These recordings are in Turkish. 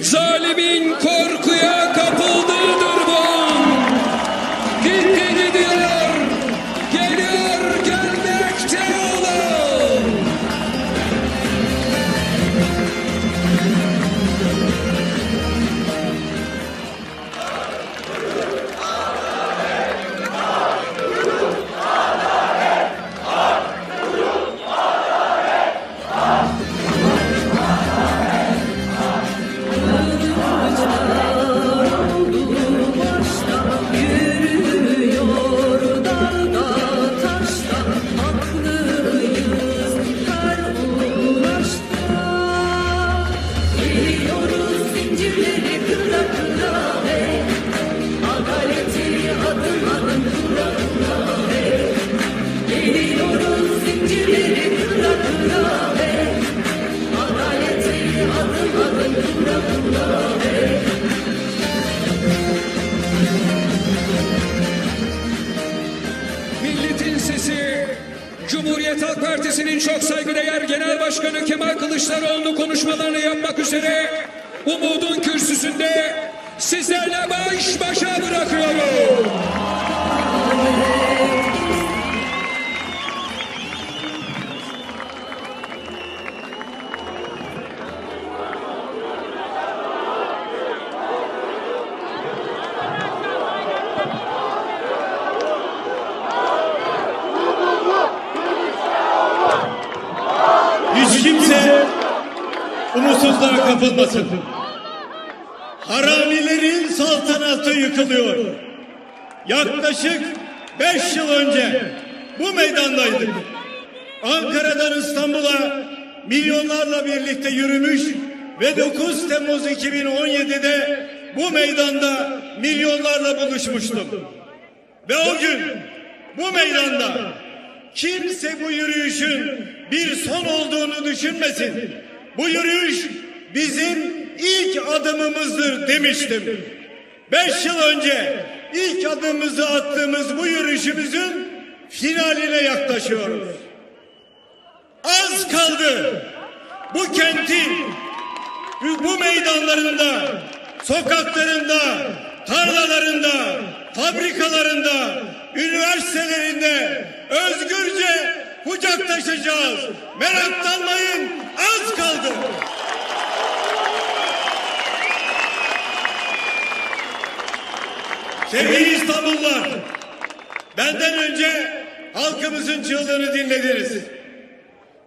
Zalimin korkuya çok saygıdeğer Genel Başkanı Kemal Kılıçdaroğlu konuşmalarını yapmak üzere Umudun kürsüsünde sizlerle baş başa bırakıyorum. Kapılmasın. Haramilerin saltanatı yıkılıyor. Yaklaşık beş yıl önce bu meydandaydık. Ankara'dan İstanbul'a milyonlarla birlikte yürümüş ve 9 Temmuz 2017'de bu meydanda milyonlarla buluşmuştum. Ve o gün bu meydanda kimse bu yürüyüşün bir son olduğunu düşünmesin. Bu yürüyüş bizim ilk adımımızdır demiştim. Beş yıl önce ilk adımımızı attığımız bu yürüyüşümüzün finaline yaklaşıyoruz. Az kaldı. Bu kentin bu meydanlarında, sokaklarında, tarlalarında, fabrikalarında, üniversitelerinde özgürce kucaklaşacağız. Meraklanmayın, az kaldı. Sevgili İstanbullular, benden önce halkımızın çığlığını dinlediniz.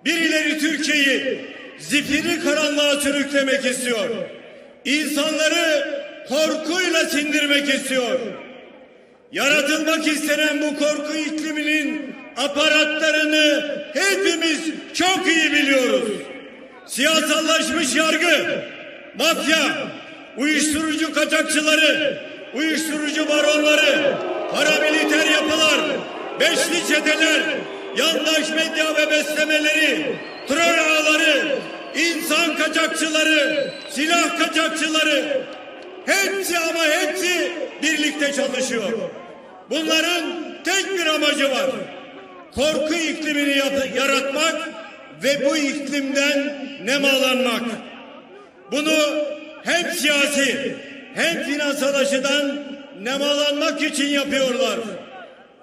Birileri Türkiye'yi zifiri karanlığa sürüklemek istiyor. İnsanları korkuyla sindirmek istiyor. Yaratılmak istenen bu korku ikliminin aparatlarını hepimiz çok iyi biliyoruz. Siyasallaşmış yargı, mafya, uyuşturucu kaçakçıları, uyuşturucu baronları, paramiliter yapılar, beşli çeteler, yandaş medya ve beslemeleri, troll ağları, insan kaçakçıları, silah kaçakçıları, hepsi ama hepsi birlikte çalışıyor. Bunların tek bir amacı var. Korku iklimini yaratmak ve bu iklimden nemalanmak. Bunu hem siyasi hem finansal açıdan nemalanmak için yapıyorlar.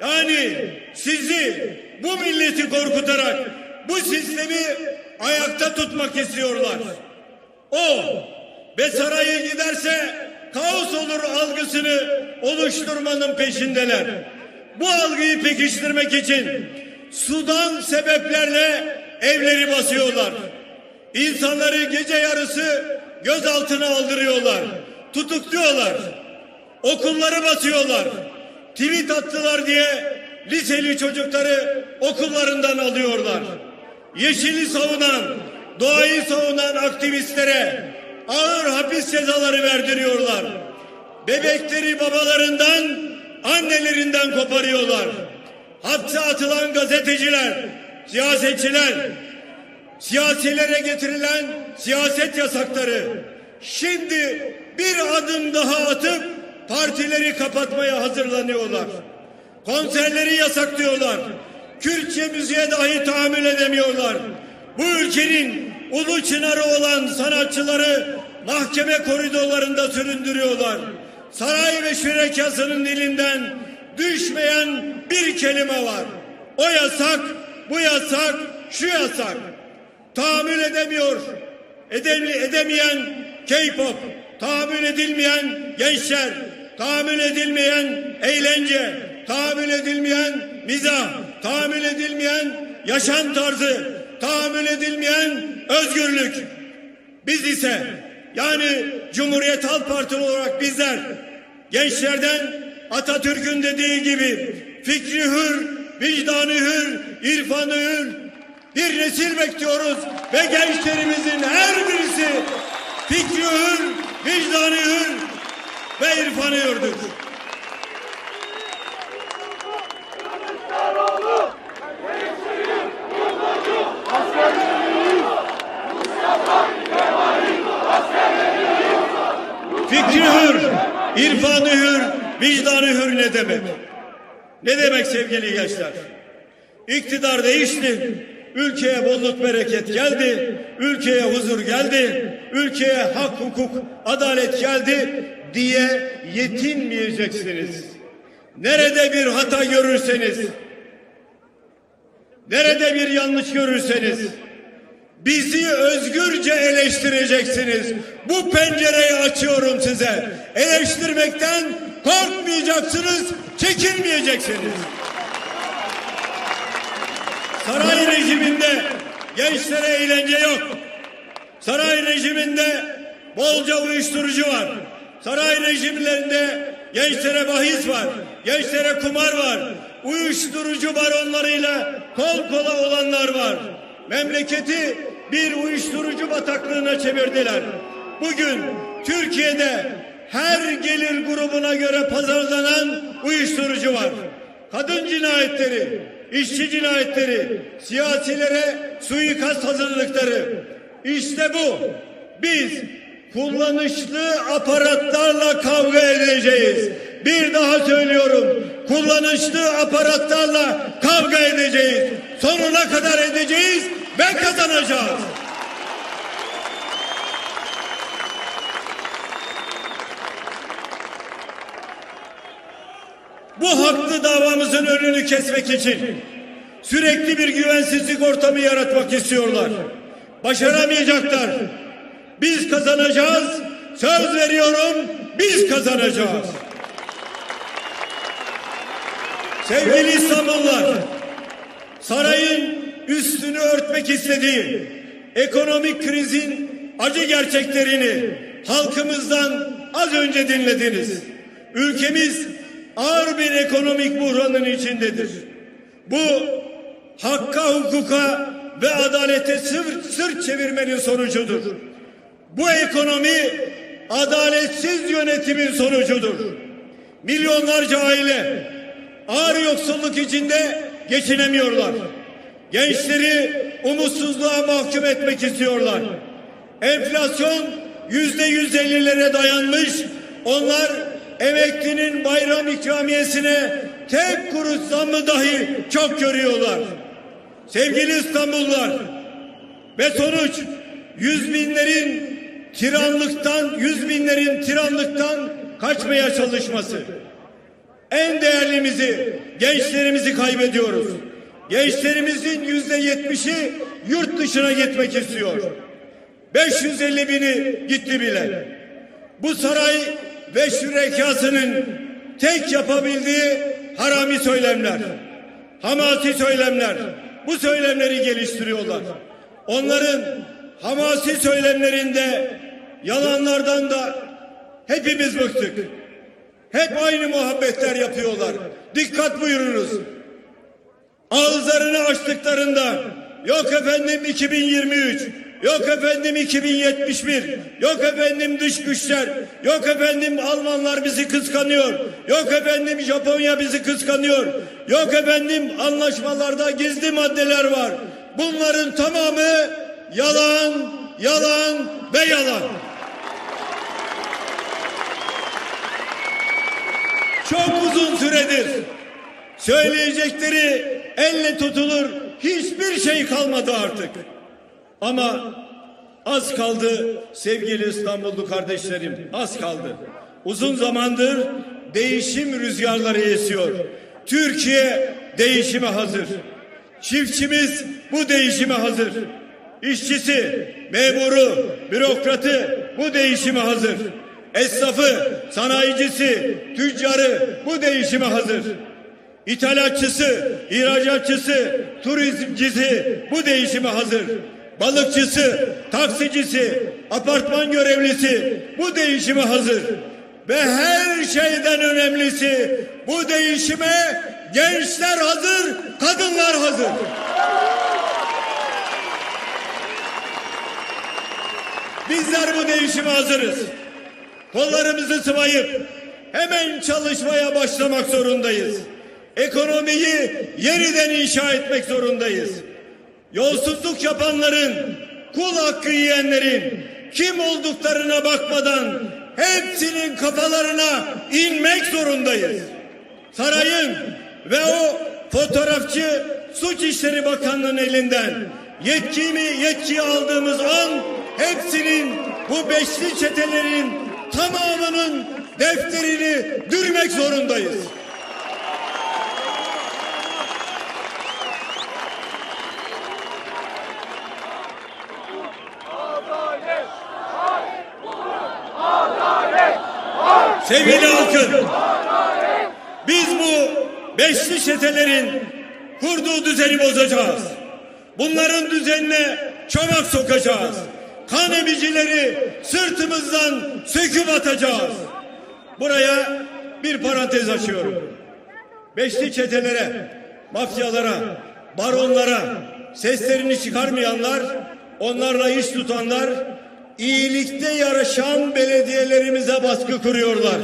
Yani sizi bu milleti korkutarak bu sistemi ayakta tutmak istiyorlar. O ve saraya giderse kaos olur algısını oluşturmanın peşindeler. Bu algıyı pekiştirmek için sudan sebeplerle evleri basıyorlar. İnsanları gece yarısı gözaltına aldırıyorlar. Tutukluyorlar. Okulları basıyorlar. Tweet attılar diye liseli çocukları okullarından alıyorlar. Yeşili savunan, doğayı savunan aktivistlere ağır hapis cezaları verdiriyorlar. Bebekleri babalarından, annelerinden koparıyorlar. Hapse atılan gazeteciler, siyasetçiler, siyasilere getirilen siyaset yasakları şimdi bir adım daha atıp partileri kapatmaya hazırlanıyorlar. Konserleri yasaklıyorlar. Kürtçe müziğe dahi tahammül edemiyorlar. Bu ülkenin ulu çınarı olan sanatçıları mahkeme koridorlarında süründürüyorlar. Saray ve şürekasının dilinden düşmeyen bir kelime var. O yasak, bu yasak, şu yasak. Tahammül edemiyor, edemli, edemeyen K-pop, tahammül edilmeyen gençler, tahammül edilmeyen eğlence, tahammül edilmeyen mizah, tahammül edilmeyen yaşam tarzı, tahammül edilmeyen özgürlük. Biz ise yani Cumhuriyet Halk Partili olarak bizler gençlerden Atatürk'ün dediği gibi fikri hür, vicdanı hür, irfanı hür bir nesil bekliyoruz ve gençlerimizin her birisi fikri hür, vicdanı hür ve irfanı hürdür. Fikri hür, irfanı hür, vicdanı hür ne demek? Ne demek sevgili gençler? İktidar değişti. Ülkeye bolluk bereket geldi. Ülkeye huzur geldi. Ülkeye hak, hukuk, adalet geldi diye yetinmeyeceksiniz. Nerede bir hata görürseniz, nerede bir yanlış görürseniz Bizi özgürce eleştireceksiniz. Bu pencereyi açıyorum size. Eleştirmekten korkmayacaksınız, çekinmeyeceksiniz. Saray rejiminde gençlere eğlence yok. Saray rejiminde bolca uyuşturucu var. Saray rejimlerinde gençlere bahis var. Gençlere kumar var. Uyuşturucu baronlarıyla kol kola olanlar var. Memleketi bir uyuşturucu bataklığına çevirdiler. Bugün Türkiye'de her gelir grubuna göre pazarlanan uyuşturucu var. Kadın cinayetleri, işçi cinayetleri, siyasilere suikast hazırlıkları. İşte bu. Biz kullanışlı aparatlarla kavga edeceğiz. Bir daha söylüyorum. Kullanışlı aparatlarla kavga edeceğiz. Sonuna kadar edeceğiz ve kazanacağız. Bu haklı davamızın önünü kesmek için sürekli bir güvensizlik ortamı yaratmak istiyorlar. Başaramayacaklar. Biz kazanacağız. Söz veriyorum biz kazanacağız. Sevgili İstanbullular, sarayın üstünü örtmek istediği ekonomik krizin acı gerçeklerini halkımızdan az önce dinlediniz. Ülkemiz ağır bir ekonomik buhranın içindedir. Bu hakka, hukuka ve adalete sırt, sırt çevirmenin sonucudur. Bu ekonomi adaletsiz yönetimin sonucudur. Milyonlarca aile ağır yoksulluk içinde geçinemiyorlar. Gençleri umutsuzluğa mahkum etmek istiyorlar. Enflasyon yüzde yüz ellilere dayanmış. Onlar emeklinin bayram ikramiyesine tek kuruş zammı dahi çok görüyorlar. Sevgili İstanbullular ve sonuç yüz binlerin tiranlıktan, yüz binlerin tiranlıktan kaçmaya çalışması. En değerlimizi, gençlerimizi kaybediyoruz. Gençlerimizin yüzde yetmişi yurt dışına gitmek istiyor. 550 bini gitti bile. Bu saray ve şürekasının tek yapabildiği harami söylemler, hamasi söylemler. Bu söylemleri geliştiriyorlar. Onların hamasi söylemlerinde yalanlardan da hepimiz bıktık. Hep aynı muhabbetler yapıyorlar. Dikkat buyurunuz. Ağızlarını açtıklarında yok efendim 2023, yok efendim 2071, yok efendim dış güçler, yok efendim Almanlar bizi kıskanıyor, yok efendim Japonya bizi kıskanıyor, yok efendim anlaşmalarda gizli maddeler var. Bunların tamamı yalan, yalan ve yalan. Çok uzun süredir söyleyecekleri elle tutulur hiçbir şey kalmadı artık. Ama Az kaldı sevgili İstanbullu kardeşlerim, az kaldı. Uzun zamandır değişim rüzgarları esiyor. Türkiye değişime hazır. Çiftçimiz bu değişime hazır. İşçisi, memuru, bürokratı bu değişime hazır. Esnafı, sanayicisi, tüccarı bu değişime hazır. İthalatçısı, ihracatçısı, turizmcisi bu değişime hazır. Balıkçısı, taksicisi, apartman görevlisi bu değişime hazır. Ve her şeyden önemlisi bu değişime gençler hazır, kadınlar hazır. Bizler bu değişime hazırız. Kollarımızı sıvayıp hemen çalışmaya başlamak zorundayız. Ekonomiyi yeniden inşa etmek zorundayız. Yolsuzluk yapanların, kul hakkı yiyenlerin kim olduklarına bakmadan hepsinin kafalarına inmek zorundayız. Sarayın ve o fotoğrafçı Suç İşleri Bakanlığı'nın elinden yetkimi yetkiyi aldığımız an hepsinin bu beşli çetelerin tamamının defterini dürmek zorundayız. Sevgili halkım, biz bu beşli çetelerin kurduğu düzeni bozacağız. Bunların düzenine çomak sokacağız. Kan emicileri sırtımızdan söküp atacağız. Buraya bir parantez açıyorum. Beşli çetelere, mafyalara, baronlara seslerini çıkarmayanlar, onlarla iş tutanlar, iyilikte yarışan belediyelerimize baskı kuruyorlar.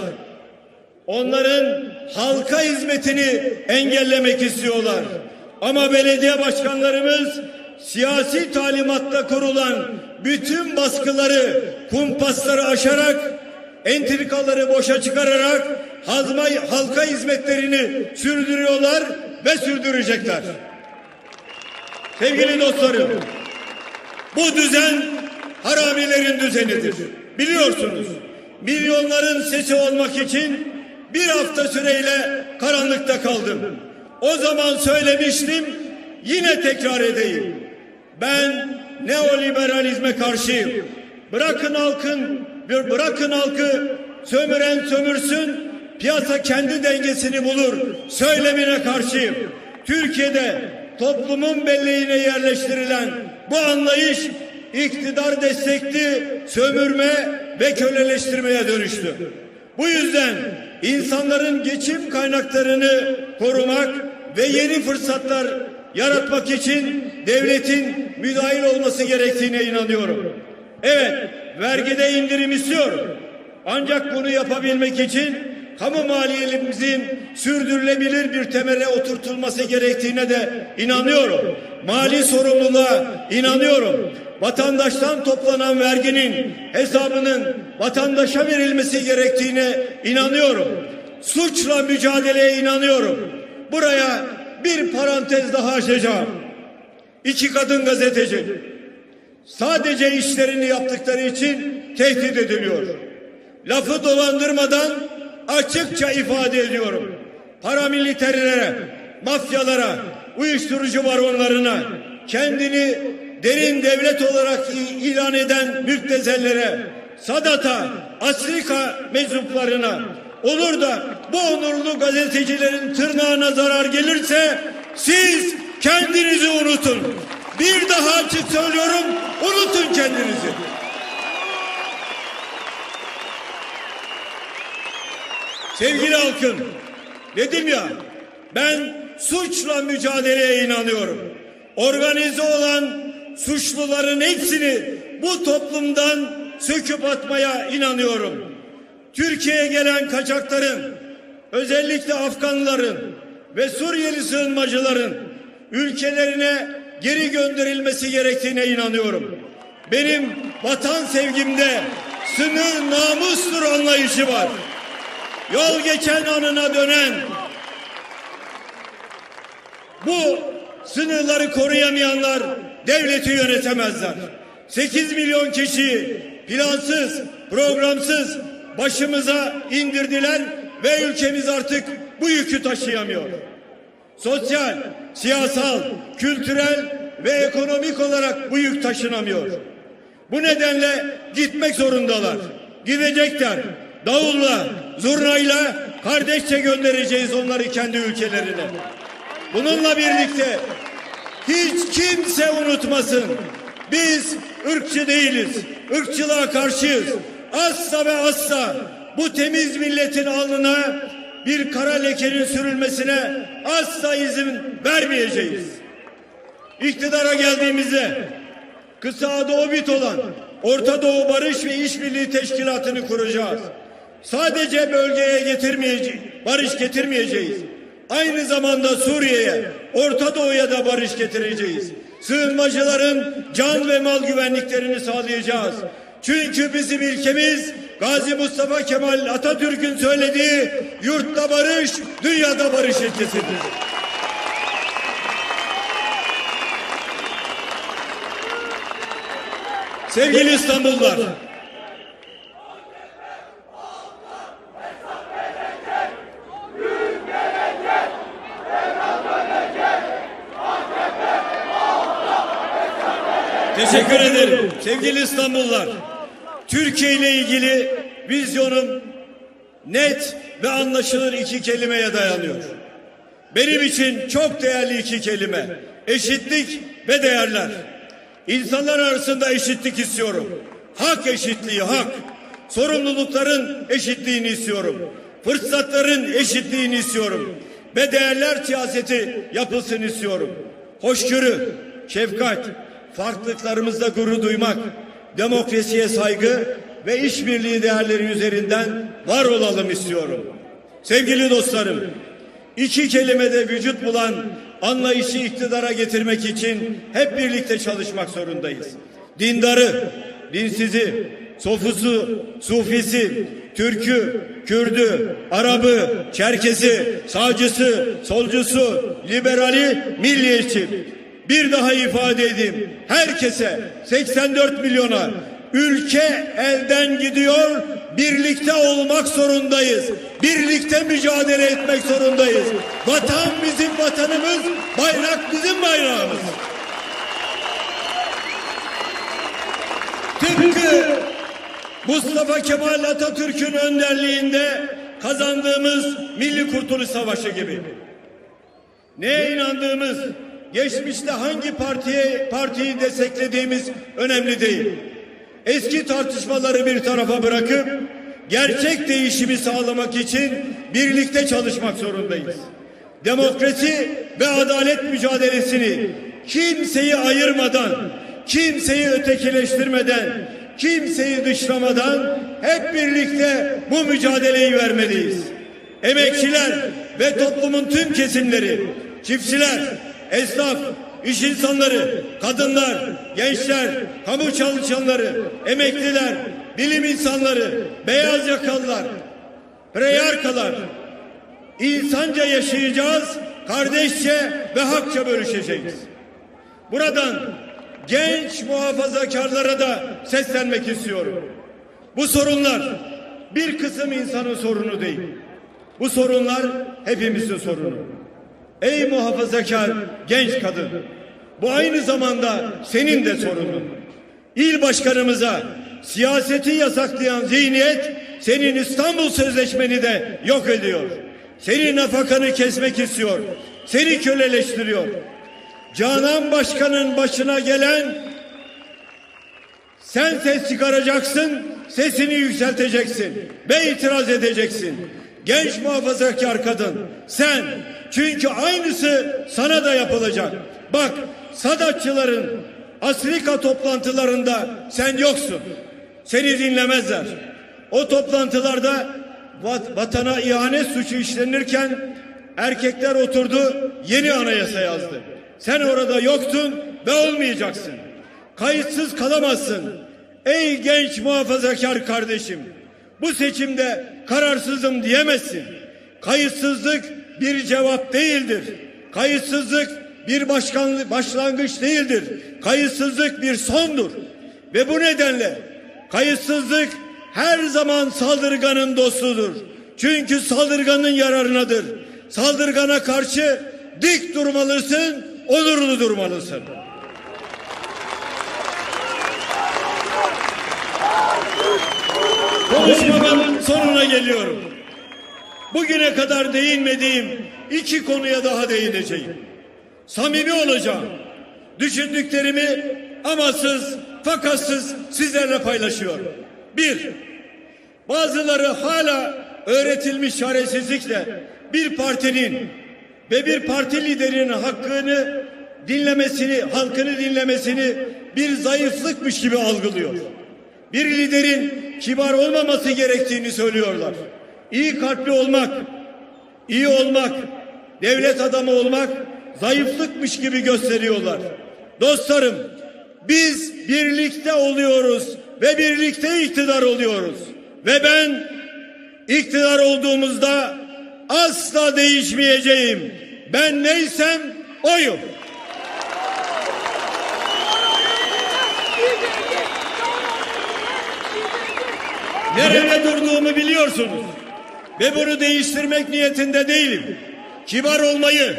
Onların halka hizmetini engellemek istiyorlar. Ama belediye başkanlarımız siyasi talimatla kurulan bütün baskıları, kumpasları aşarak, entrikaları boşa çıkararak hazma, halka hizmetlerini sürdürüyorlar ve sürdürecekler. Sevgili dostlarım, bu düzen haramilerin düzenidir. Biliyorsunuz, milyonların sesi olmak için bir hafta süreyle karanlıkta kaldım. O zaman söylemiştim, yine tekrar edeyim. Ben neoliberalizme karşıyım. Bırakın halkın, bırakın halkı sömüren sömürsün, piyasa kendi dengesini bulur. Söylemine karşıyım. Türkiye'de toplumun belleğine yerleştirilen bu anlayış iktidar destekli sömürme ve köleleştirmeye dönüştü. Bu yüzden insanların geçim kaynaklarını korumak ve yeni fırsatlar yaratmak için devletin müdahil olması gerektiğine inanıyorum. Evet, vergide indirim istiyorum. Ancak bunu yapabilmek için kamu maliyetimizin sürdürülebilir bir temele oturtulması gerektiğine de inanıyorum. Mali sorumluluğa inanıyorum. Vatandaştan toplanan verginin hesabının vatandaşa verilmesi gerektiğine inanıyorum. Suçla mücadeleye inanıyorum. Buraya bir parantez daha açacağım. İki kadın gazeteci sadece işlerini yaptıkları için tehdit ediliyor. Lafı dolandırmadan açıkça ifade ediyorum. Paramiliterlere, mafyalara, uyuşturucu baronlarına, kendini derin devlet olarak ilan eden müptezellere, Sadat'a, Asrika meczuplarına olur da bu onurlu gazetecilerin tırnağına zarar gelirse siz kendinizi unutun. Bir daha açık söylüyorum unutun kendinizi. Sevgili halkım, dedim ya ben suçla mücadeleye inanıyorum. Organize olan suçluların hepsini bu toplumdan söküp atmaya inanıyorum. Türkiye'ye gelen kaçakların, özellikle Afganların ve Suriyeli sığınmacıların ülkelerine geri gönderilmesi gerektiğine inanıyorum. Benim vatan sevgimde sınır namustur anlayışı var. Yol geçen anına dönen bu sınırları koruyamayanlar devleti yönetemezler. 8 milyon kişiyi plansız, programsız başımıza indirdiler ve ülkemiz artık bu yükü taşıyamıyor. Sosyal, siyasal, kültürel ve ekonomik olarak bu yük taşınamıyor. Bu nedenle gitmek zorundalar. Gidecekler. Davulla, zurnayla kardeşçe göndereceğiz onları kendi ülkelerine. Bununla birlikte hiç kimse unutmasın. Biz ırkçı değiliz. Irkçılığa karşıyız. Asla ve asla bu temiz milletin alnına bir kara lekenin sürülmesine asla izin vermeyeceğiz. İktidara geldiğimizde kısa Doğu bit olan Orta Doğu Barış ve İşbirliği Teşkilatı'nı kuracağız. Sadece bölgeye getirmeyeceğiz, barış getirmeyeceğiz. Aynı zamanda Suriye'ye, Orta Doğu'ya da barış getireceğiz. Sığınmacıların can ve mal güvenliklerini sağlayacağız. Çünkü bizim ilkemiz Gazi Mustafa Kemal Atatürk'ün söylediği yurtta barış, dünyada barış ilkesidir. Sevgili İstanbullular. Teşekkür ederim. Sevgili İstanbullular. Türkiye ile ilgili vizyonum net ve anlaşılır iki kelimeye dayanıyor. Benim için çok değerli iki kelime. Eşitlik ve değerler. İnsanlar arasında eşitlik istiyorum. Hak eşitliği, hak. Sorumlulukların eşitliğini istiyorum. Fırsatların eşitliğini istiyorum. Ve değerler siyaseti yapılsın istiyorum. Hoşgörü, şefkat, farklılıklarımızda gurur duymak, demokrasiye saygı ve işbirliği değerleri üzerinden var olalım istiyorum. Sevgili dostlarım, iki kelimede vücut bulan anlayışı iktidara getirmek için hep birlikte çalışmak zorundayız. Dindarı, dinsizi, sofusu, sufisi, Türkü, Kürdü, Arabı, Çerkezi, sağcısı, solcusu, liberali, milliyetçi. Bir daha ifade edeyim. Herkese 84 milyona ülke elden gidiyor. Birlikte olmak zorundayız. Birlikte mücadele etmek zorundayız. Vatan bizim vatanımız, bayrak bizim bayrağımız. Tıpkı Mustafa Kemal Atatürk'ün önderliğinde kazandığımız Milli Kurtuluş Savaşı gibi. Neye inandığımız, geçmişte hangi partiye partiyi desteklediğimiz önemli değil. Eski tartışmaları bir tarafa bırakıp gerçek değişimi sağlamak için birlikte çalışmak zorundayız. Demokrasi ve adalet mücadelesini kimseyi ayırmadan, kimseyi ötekileştirmeden, kimseyi dışlamadan hep birlikte bu mücadeleyi vermeliyiz. Emekçiler ve toplumun tüm kesimleri, çiftçiler, esnaf, iş insanları, kadınlar, gençler, kamu çalışanları, emekliler, bilim insanları, beyaz yakalılar, preyarkalar, insanca yaşayacağız, kardeşçe ve hakça bölüşeceğiz. Buradan genç muhafazakarlara da seslenmek istiyorum. Bu sorunlar bir kısım insanın sorunu değil. Bu sorunlar hepimizin sorunu. Ey muhafazakar genç kadın, bu aynı zamanda senin de sorunun. İl başkanımıza siyaseti yasaklayan zihniyet senin İstanbul Sözleşmeni de yok ediyor. Senin nafakanı kesmek istiyor. Seni köleleştiriyor. Canan Başkan'ın başına gelen sen ses çıkaracaksın, sesini yükselteceksin ve itiraz edeceksin. Genç muhafazakar kadın sen çünkü aynısı sana da yapılacak. Bak Sadatçıların Afrika toplantılarında sen yoksun. Seni dinlemezler. O toplantılarda vat- vatana ihanet suçu işlenirken erkekler oturdu yeni anayasa yazdı. Sen orada yoktun ve olmayacaksın. Kayıtsız kalamazsın. Ey genç muhafazakar kardeşim. Bu seçimde kararsızım diyemezsin. Kayıtsızlık bir cevap değildir. Kayıtsızlık bir başkan, başlangıç değildir. Kayıtsızlık bir sondur. Ve bu nedenle kayıtsızlık her zaman saldırganın dostudur. Çünkü saldırganın yararınadır. Saldırgana karşı dik durmalısın, onurlu durmalısın. Konuşmamın sonuna geliyorum. Bugüne kadar değinmediğim iki konuya daha değineceğim. Samimi olacağım. Düşündüklerimi amasız, fakatsız sizlerle paylaşıyorum. Bir, bazıları hala öğretilmiş çaresizlikle bir partinin ve bir parti liderinin hakkını dinlemesini, halkını dinlemesini bir zayıflıkmış gibi algılıyor. Bir liderin kibar olmaması gerektiğini söylüyorlar. İyi kalpli olmak, iyi olmak, devlet adamı olmak zayıflıkmış gibi gösteriyorlar. Dostlarım, biz birlikte oluyoruz ve birlikte iktidar oluyoruz. Ve ben iktidar olduğumuzda asla değişmeyeceğim. Ben neysem oyum. Nerede durduğumu biliyorsunuz. Ve bunu değiştirmek niyetinde değilim. Kibar olmayı,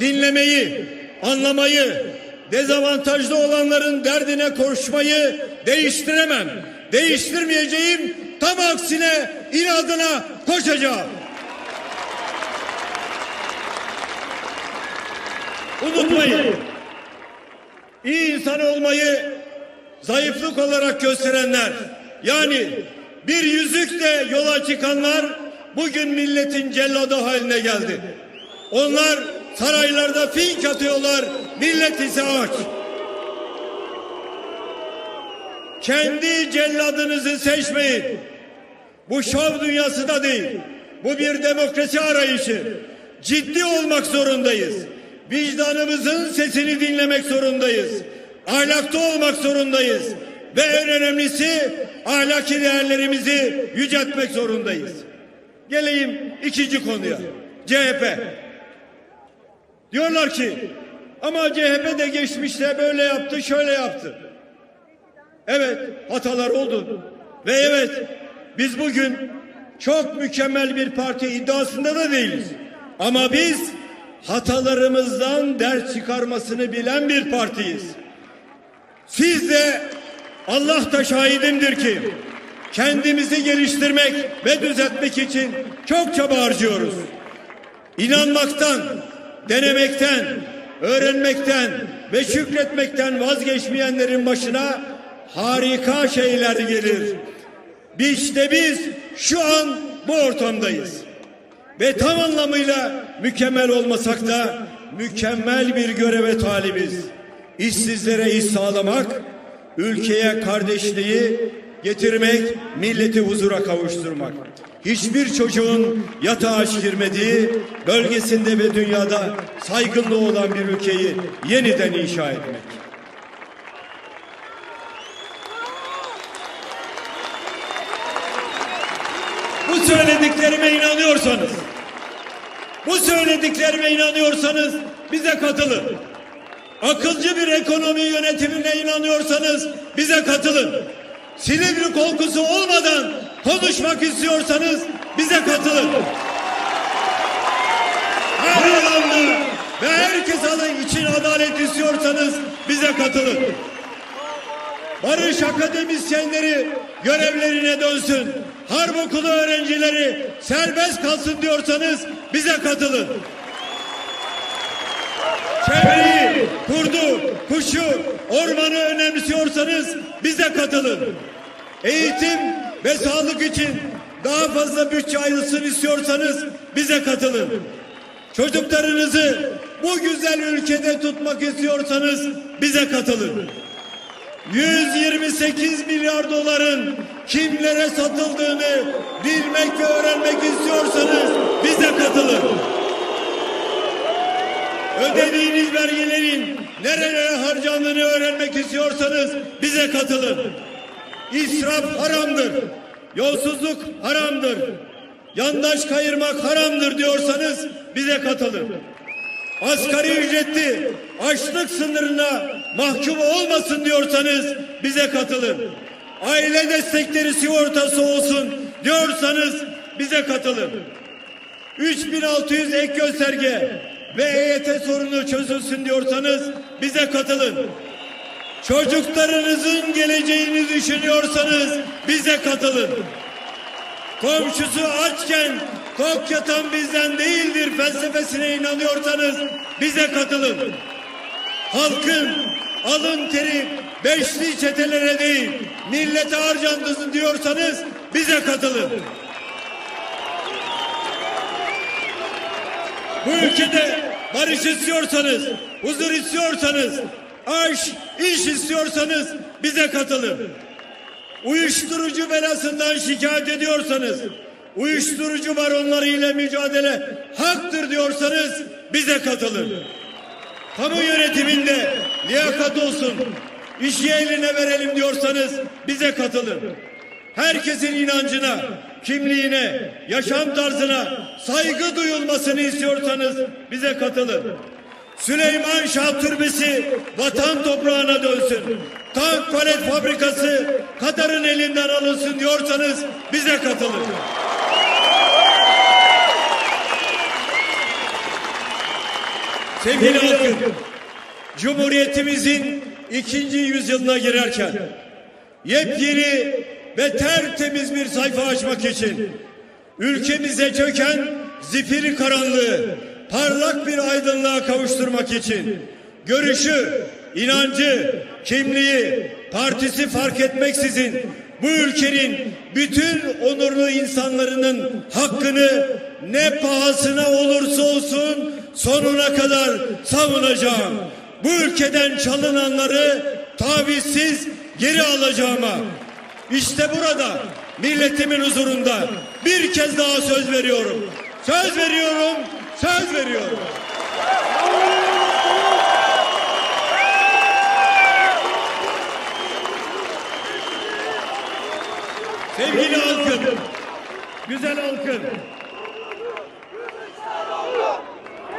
dinlemeyi, anlamayı, dezavantajlı olanların derdine koşmayı değiştiremem. Değiştirmeyeceğim, tam aksine inadına koşacağım. Unutmayın. İyi insan olmayı zayıflık olarak gösterenler yani bir yüzükle yola çıkanlar bugün milletin celladı haline geldi. Onlar saraylarda fink atıyorlar, millet ise aç. Kendi celladınızı seçmeyin. Bu şov dünyası da değil. Bu bir demokrasi arayışı. Ciddi olmak zorundayız. Vicdanımızın sesini dinlemek zorundayız. Ahlaklı olmak zorundayız. Ve en önemlisi ahlaki değerlerimizi yüceltmek zorundayız. Geleyim ikinci konuya. CHP. Diyorlar ki ama CHP de geçmişte böyle yaptı, şöyle yaptı. Evet, hatalar oldu. Ve evet, biz bugün çok mükemmel bir parti iddiasında da değiliz. Ama biz hatalarımızdan ders çıkarmasını bilen bir partiyiz. Siz de Allah da şahidimdir ki kendimizi geliştirmek ve düzeltmek için çok çaba harcıyoruz. İnanmaktan, denemekten, öğrenmekten ve şükretmekten vazgeçmeyenlerin başına harika şeyler gelir. İşte biz şu an bu ortamdayız. Ve tam anlamıyla mükemmel olmasak da mükemmel bir göreve talibiz. İşsizlere iş sağlamak, ülkeye kardeşliği getirmek, milleti huzura kavuşturmak. Hiçbir çocuğun yatağa girmediği, bölgesinde ve dünyada saygınlığı olan bir ülkeyi yeniden inşa etmek. Bu söylediklerime inanıyorsanız, bu söylediklerime inanıyorsanız bize katılın. Akılcı bir ekonomi yönetimine inanıyorsanız bize katılın. Silivri korkusu olmadan konuşmak istiyorsanız bize katılın. Her alanda ve herkes alın için adalet istiyorsanız bize katılın. Barış akademisyenleri görevlerine dönsün. Harp okulu öğrencileri serbest kalsın diyorsanız bize katılın. Çevreyi, kurdu, kuşu, ormanı önemsiyorsanız bize katılın. Eğitim ve sağlık için daha fazla bütçe ayrılsın istiyorsanız bize katılın. Çocuklarınızı bu güzel ülkede tutmak istiyorsanız bize katılın. 128 milyar doların kimlere satıldığını bilmek ve öğrenmek istiyorsanız bize katılın. Ödediğiniz vergilerin nerelere harcandığını öğrenmek istiyorsanız bize katılın. İsraf haramdır. Yolsuzluk haramdır. Yandaş kayırmak haramdır diyorsanız bize katılın. Asgari ücretli açlık sınırına mahkum olmasın diyorsanız bize katılın. Aile destekleri sigortası olsun diyorsanız bize katılın. 3600 ek gösterge ve EYT sorunu çözülsün diyorsanız bize katılın. Çocuklarınızın geleceğini düşünüyorsanız bize katılın. Komşusu açken tok yatan bizden değildir felsefesine inanıyorsanız bize katılın. Halkın alın teri beşli çetelere değil millete harcandırsın diyorsanız bize katılın. Bu ülkede barış istiyorsanız, huzur istiyorsanız, aş, iş istiyorsanız bize katılın. Uyuşturucu belasından şikayet ediyorsanız, uyuşturucu baronlarıyla mücadele haktır diyorsanız bize katılın. Kamu yönetiminde liyakat olsun, işi eline verelim diyorsanız bize katılın. Herkesin inancına, kimliğine, yaşam tarzına saygı duyulmasını istiyorsanız bize katılın. Süleyman Şah Türbesi vatan toprağına dönsün. Tank palet fabrikası Katar'ın elinden alınsın diyorsanız bize katılın. Sevgili halkım, Cumhuriyetimizin ikinci yüzyılına girerken yepyeni ve tertemiz bir sayfa açmak için ülkemize çöken zifiri karanlığı parlak bir aydınlığa kavuşturmak için görüşü, inancı, kimliği, partisi fark etmeksizin bu ülkenin bütün onurlu insanların hakkını ne pahasına olursa olsun sonuna kadar savunacağım. Bu ülkeden çalınanları tavizsiz geri alacağıma işte burada milletimin huzurunda bir kez daha söz veriyorum. Söz veriyorum, söz veriyorum. Sevgili halkım, güzel halkım.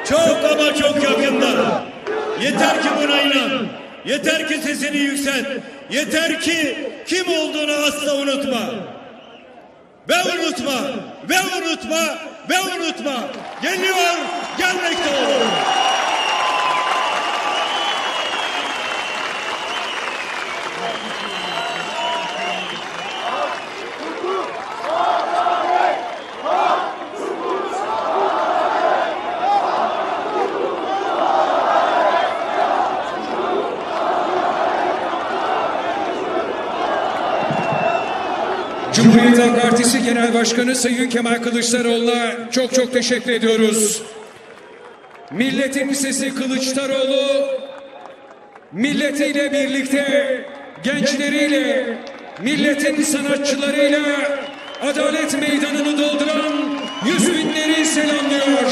Çok ama çok yakında. Yeter ki buna inan. Yeter ki sesini yükselt. Yeter ki kim olduğunu asla unutma. Ve unutma, ve unutma, ve unutma. Geliyor, gelmekte olur. Cumhuriyet Partisi Genel Başkanı Sayın Kemal Kılıçdaroğlu'na çok çok teşekkür ediyoruz. Milletin sesi Kılıçdaroğlu, milletiyle birlikte, gençleriyle, milletin sanatçılarıyla adalet meydanını dolduran yüz binleri selamlıyor.